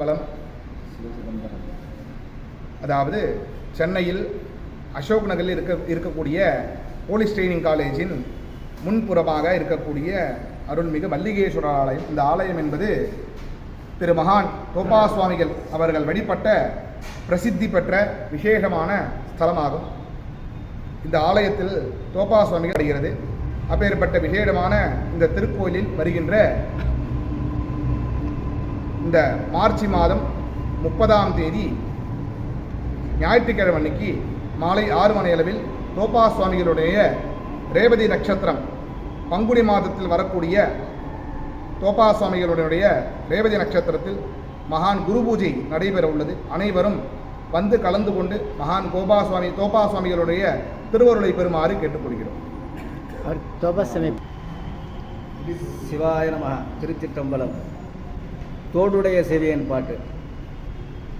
சிற்றம்பலம் அதாவது சென்னையில் அசோக் நகரில் இருக்க இருக்கக்கூடிய போலீஸ் ட்ரைனிங் காலேஜின் முன்புறமாக இருக்கக்கூடிய அருள்மிகு மல்லிகேஸ்வரர் ஆலயம். இந்த ஆலயம் என்பது திரு மகான் கோபா சுவாமிகள் அவர்கள் வழிபட்ட பிரசித்தி பெற்ற விசேஷமான ஸ்தலமாகும். இந்த ஆலயத்தில் தோப்பா சுவாமிகள் வருகிறது. அப்பேற்பட்ட விசேடமான இந்த திருக்கோயிலில் வருகின்ற இந்த மார்ச் மாதம் முப்பதாம் தேதி ஞாயிற்றுக்கிழமை அன்னைக்கு மாலை ஆறு மணி அளவில் தோப்பா சுவாமிகளுடைய ரேவதி நட்சத்திரம் பங்குனி மாதத்தில் வரக்கூடிய தோப்பா சுவாமிகளுடைய ரேவதி நட்சத்திரத்தில் மகான் குரு பூஜை நடைபெற உள்ளது. அனைவரும் வந்து கலந்து கொண்டு மகான் கோபா சுவாமி தோப்பா சுவாமிகளுடைய திருவருளை பெறுமாறு கேட்டுக்கொள்கிறோம். சிவாய நம திருச்சிற்றம்பலம். தோடுடைய செவியன் பாட்டு.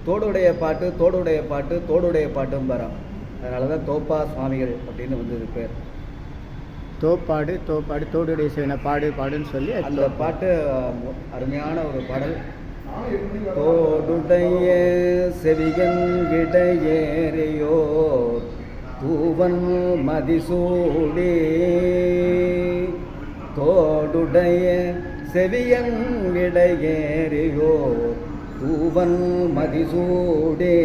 தோடுடைய பாட்டு தோடுடைய பாட்டு தோடுடைய பாட்டும் வரோம். அதனால தான் தோப்பா சுவாமிகள் அப்படின்னு வந்தது பேர். தோப்பாடு தோப்பாடு தோடுடைய சிவனை பாடு பாடுன்னு சொல்லி அந்த பாட்டு அருமையான ஒரு பாடல். தோடுடைய செவிகன் விடையேறியோர் தூவன் மதிசூடி. தோடுடைய செவியன் விடையேறியோர் தூவன் மதிசூடே.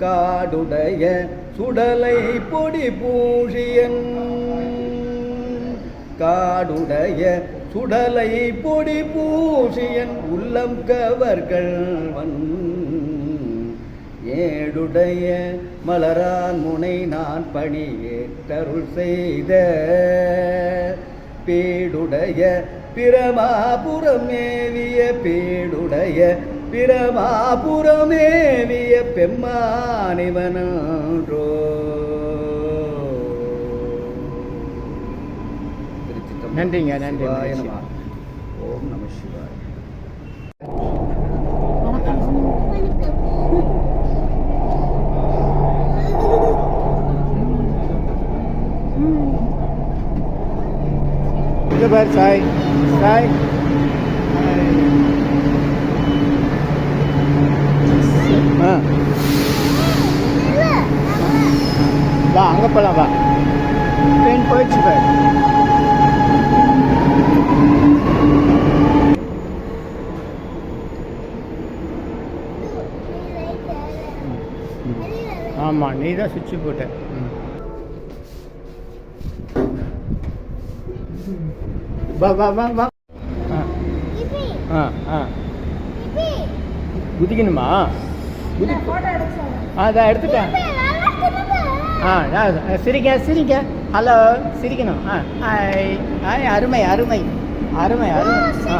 காடுடைய சுடலை பொடி பூஷியன் காடுடைய சுடலை பொடி பூஷியன் உள்ளம் கவர்கள்வன் ஏடுடைய மலரான் முனை நான் பணியேற்றருள் செய்த பேடுடைய பிரமாபுரமேவிய பேடுடைய பிரமாபுரமேவிய பெம்மானிவனன்றோ. நன்றிங்க, நன்றி, சிவாய நன்றி. நமः. ஓம் நம சிவாய இங்க பாரு சாய் சாய் ஆ வா அங்கே போகலாம் வா ட்ரெயின் போயிடுச்சு பாரு ஆமாம் நீ தான் சுவிட்சு போட்ட ம். வா வா வா வா. ஆ. ஆ குதிக்கணுமா? குதி ஆ அதான் எடுத்துட்டேன். ஆ சிரிக்க சிரிக்க ஹலோ சிரிக்கணும். ஆ ஹாய் அருமை அருமை. அருமை அருமை. ஆ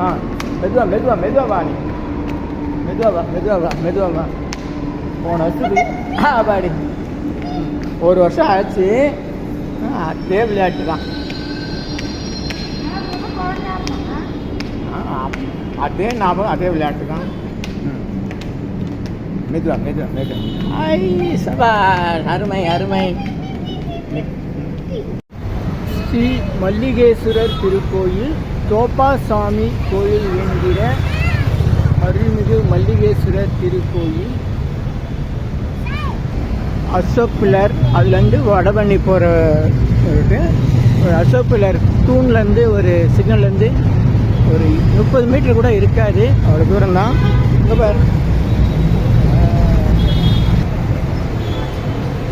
ஆ. மெதுவா மெதுவா மெதுவா வா நீ. மெதுவா வா மெதுவா வா மெதுவா வா. போன வருஷத்துக்கு ஆ பாடி. ஒரு வருஷம் ஆச்சு. அதே விளையாட்டு தான் ஆ, அதே ஞாபகம் அதே விளையாட்டு தான். மெதுவா மெதுவா மெதுவா ஐ அருமை அருமை ஸ்ரீ மல்லிகேஸ்வரர் திருக்கோயில் தோப்பாசாமி கோயில் என்கிற அருள்மிகு மல்லிகேஸ்வரர் திருக்கோயில் அசோக் பில்லர் அதுலேருந்து வடபண்ணி போகிற இருக்கு ஒரு அசோக் பில்லர் தூண்லேருந்து ஒரு சிக்னல்லேருந்து ஒரு முப்பது மீட்டர் கூட இருக்காது. அவ்வளோ தூரம் தான். இங்கே பாரு.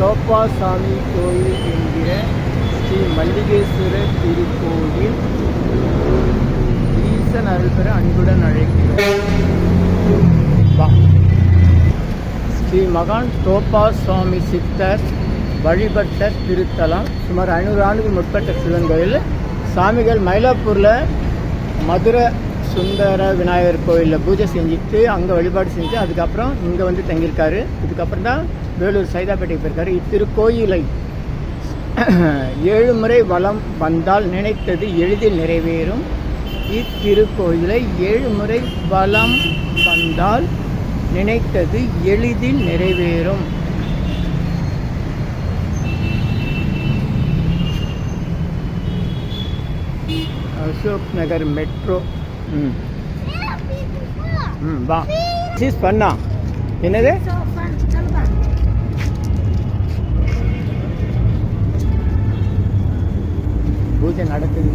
தோப்பாசாமி கோயில் என்கிற ஸ்ரீ மல்லிகேஸ்வரர் திருக்கோயில் ஈசன் அருள் பெற அன்புடன் அழைக்கிறோம். ஸ்ரீ மகான் தோப்பா சுவாமி சித்தர் வழிபட்ட திருத்தலம் சுமார் ஐநூறு ஆண்டுகள் முற்பட்ட சிவன் கோயில் சாமிகள் மயிலாப்பூரில் மதுரை சுந்தர விநாயகர் கோயிலில் பூஜை செஞ்சுட்டு அங்கே வழிபாடு செஞ்சு அதுக்கப்புறம் இங்கே வந்து தங்கியிருக்காரு. இதுக்கப்புறம் தான் வேலூர் சைதாப்பேட்டைக்கு போயிருக்காரு. இத்திருக்கோயிலை ஏழு முறை வளம் வந்தால் நினைத்தது எளிதில் நிறைவேறும். இத்திருக்கோயிலை ஏழு முறை வளம் வந்தால் நினைத்தது எளிதில் நிறைவேறும். அசோக் நகர் மெட்ரோ ம் ம் வா சீஸ் பண்ணா என்னது. பூஜை நடக்குது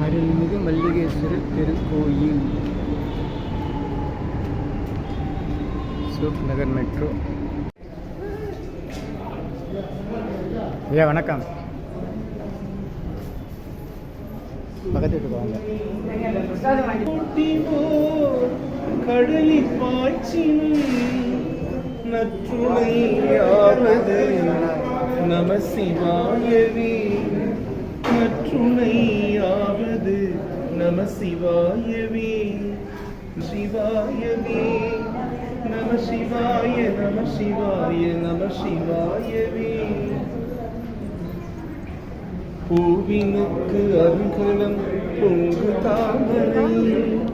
அருள்மிகு மல்லிகேஸ்வரர் திருக்கோயில் சூப் நகர் மெட்ரோ ஐயா வணக்கம். பக்கத்து வாங்க. கடலில் பாய்ச்சினும் நற்றுணையாவது நம சிவாயவே நற்றுணையாவது நம சிவாயவே சிவாயவே நம சிவாய நம சிவாய நம சிவாயவே പൂവിനുക്ക് അർഹണം പൊങ്കു താമരയിൽ.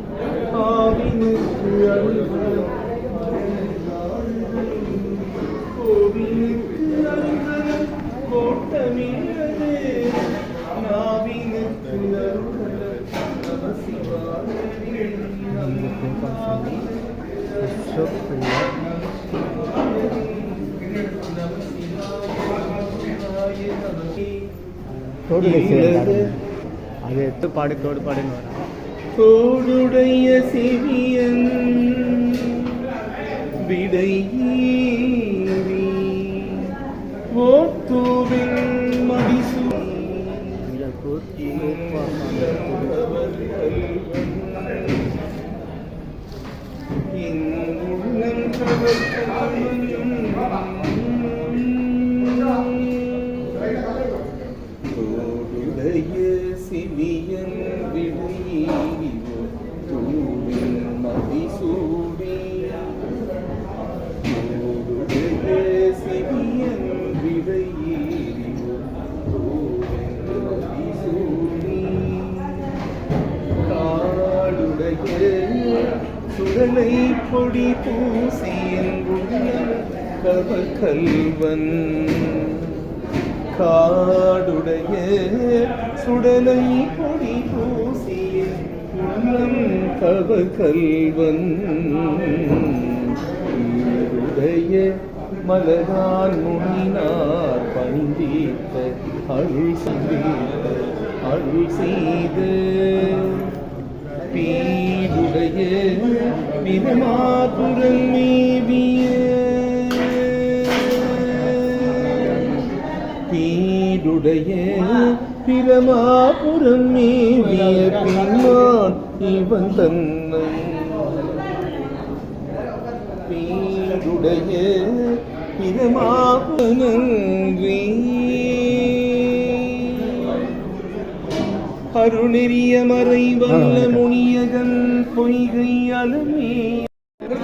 அது எடுத்து பாடு தோடு பாடுன்னு வரும். தோடுடைய சிவியன் கல்வன். காடுடைய சுடலை பொடி பூசியன் உள்ளம் கவகல்வன் உடைய மலரான் முனினார் பணிந்தீர்த்த அருள் சந்தீர்த்த அருள் செய்து. பீடுடைய விதமா பிரமாபுரம் மேவிய பீடுடைய பிரமாபுரம் மேவிய பின்மான் இவன் தன்னை பீடுடைய பிரமாபனன்றி அருணெறிய மறை வல்ல முனியகன் பொய்கை அலமே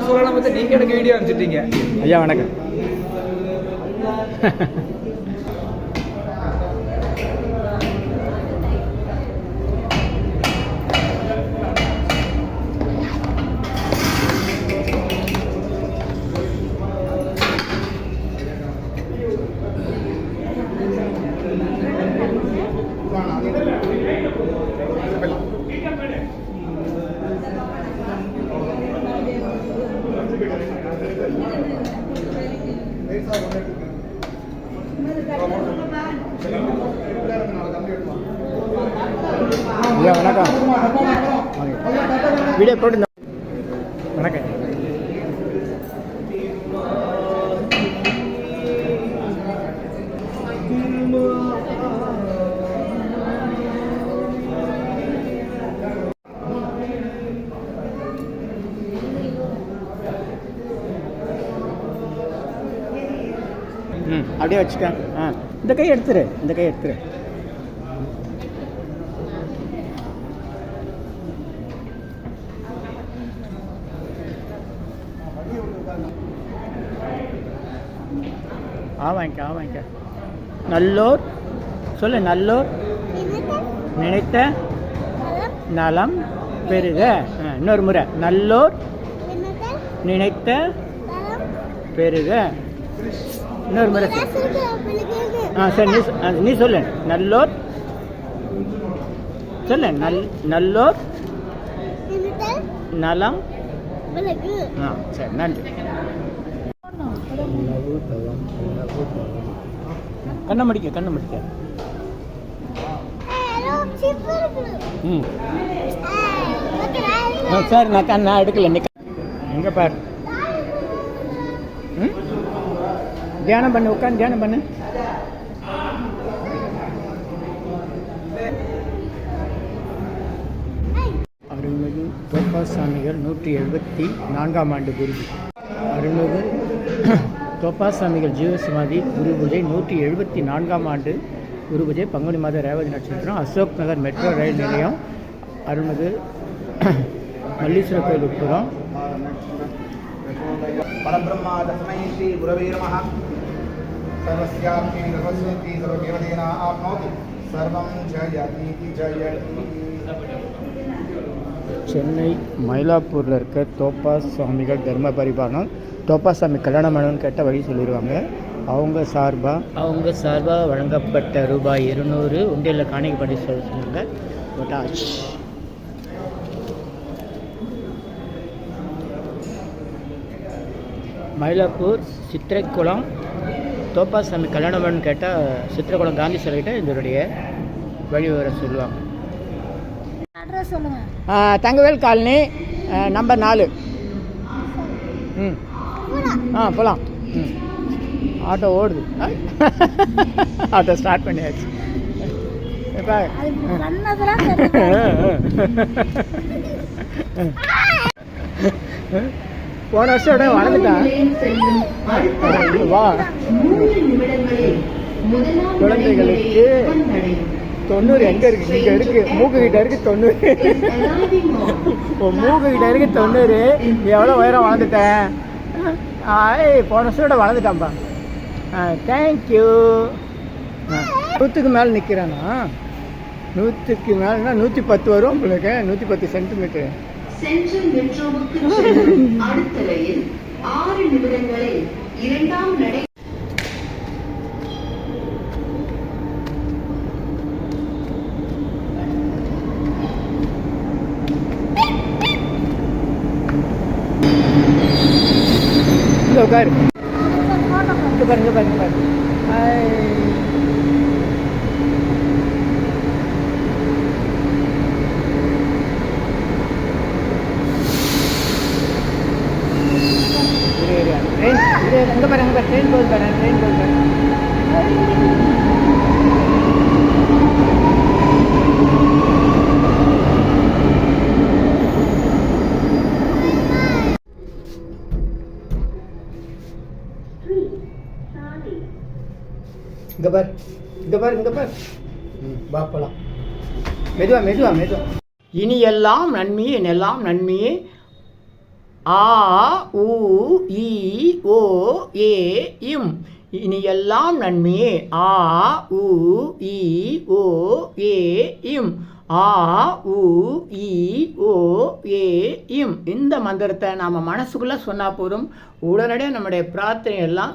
சொல்லலாம் பார்த்து நீங்க எனக்கு வீடியோ அனுப்பிச்சிட்டீங்க ஐயா வணக்கம் வணக்கம். அப்படியே வச்சுக்க. ஆ. இந்த கை எடுத்துரு இந்த கை எடுத்துரு. ஆ வாங்கிக்க ஆ வாங்கிக்க நல்லோர் சொல்லு நல்லோர். நினைத்த நலம். பெருக இன்னொரு முறை. நல்லோர் நினைத்த பெருக இன்னொரு முறை. ஆ சரி நீ நீ சொல்லு. நல்லோர். சொல்லு நல் நல்லோர். நலம் விலகு ஆ சரி நன்றி. கண்ணை முடிக்க கண்ணை முடிக்க. ம். சரி நான் கண்ணை எடுக்கல நிக்க எங்கே பாரு. ம்? தியானம் பண்ணு உட்காந்து தியானம் பண்ணு அருள்மிகு தோப்பாசாமிகள் நூற்றி எழுபத்தி நான்காம் ஆண்டு குருஜி அருள்மிகு தோப்பாசாமிகள் ஜீவசமாதி குரு பூஜை நூற்றி எழுபத்தி நான்காம் ஆண்டு குரு பூஜை. பங்குனி மாத ரேவதி நட்சத்திரம் அசோக் நகர் மெட்ரோ ரயில் நிலையம் அருள்மிகு மல்லீஸ்வர கோயில் உட்புறம். பரபிரம்மா தஸ்மை ஸ்ரீ குரவே சர்வஸ்யாப்தி சர்வஸ்வந்தி சர்வதேவதேனா ஆப்னோதி சர்வம் ஜயதீதி ஜயதி சென்னை மயிலாப்பூரில் இருக்க தோப்பா சுவாமிகள் தர்ம பரிபாலனம் தோப்பா சாமி கல்யாண பண்ணணும்னு கேட்ட வழி சொல்லிடுவாங்க அவங்க சார்பாக அவங்க சார்பாக வழங்கப்பட்ட ரூபாய் இருநூறு உண்டியில் காணிக்கை பண்ணி சொல்ல சொன்னாங்க. மயிலாப்பூர் சித்திரைக்குளம் தோப்பாசாமி கல்யாணம் பண்ணணும்னு கேட்டால் சித்திரைக்குளம் காந்தி சொல்லிட்டு இதனுடைய வழி வர சொல்லுவாங்க. தங்கவேல் காலனி நம்பர் நாலு. ம். ஆ போகலாம் ம். ஆட்டோ ஓடுது? ஆட்டோ ஸ்டார்ட் பண்ணியாச்சு. இப்போ போன வருஷம் விட வளர்ந்துட்டான் வா. குழந்தைகளுக்கு தொண்ணூறு எங்கே இருக்கு? இங்க இருக்கு. மூக்கு கிட்ட இருக்கு தொண்ணூறு. மூக்கு கிட்ட இருக்கு தொண்ணூறு. எவ்வளோ உயரம் வளர்ந்துட்டேன்? ஆய் போன வருஷம் வளர்ந்துட்டான்ப்பா ஆ தேங்க்யூ நூற்றுக்கு மேலே நிற்கிறானா நூற்றுக்கு மேலேனா நூற்றி பத்து வரும் உங்களுக்கு நூற்றி பத்து சென்டிமீட்டர் சென்ட்ரல் மெட்ரோவுக்கு அடுத்த ரயில். ஆறு நிமிடங்களில் இரண்டாம் நடை இங்கே உட்காரு இங்கே பாரு இங்கே பாரு இங்கே பாரு ஹாய் ட்ரெயின் இங்கே பாரு அங்கே பாரு ட்ரெயின் போகுது பாரு ட்ரெயின் போகுது பாரு இங்கே பாரு இங்கே பாரு இங்கே பாரு ம் வா போலாம் மெதுவா மெதுவா மெதுவா இனி எல்லாம் நன்மையே எல்லாம் நன்மையே? ஆ உ இ ஓ ஏ இம். இனி எல்லாம் நன்மையே. ஆ உ இ ஓ ஏ இம். ஆ உ இ ஓ ஏ இம். இந்த மந்திரத்தை நாம் மனசுக்குள்ளே சொன்னால் போதும். உடனடியாக நம்முடைய பிரார்த்தனை எல்லாம்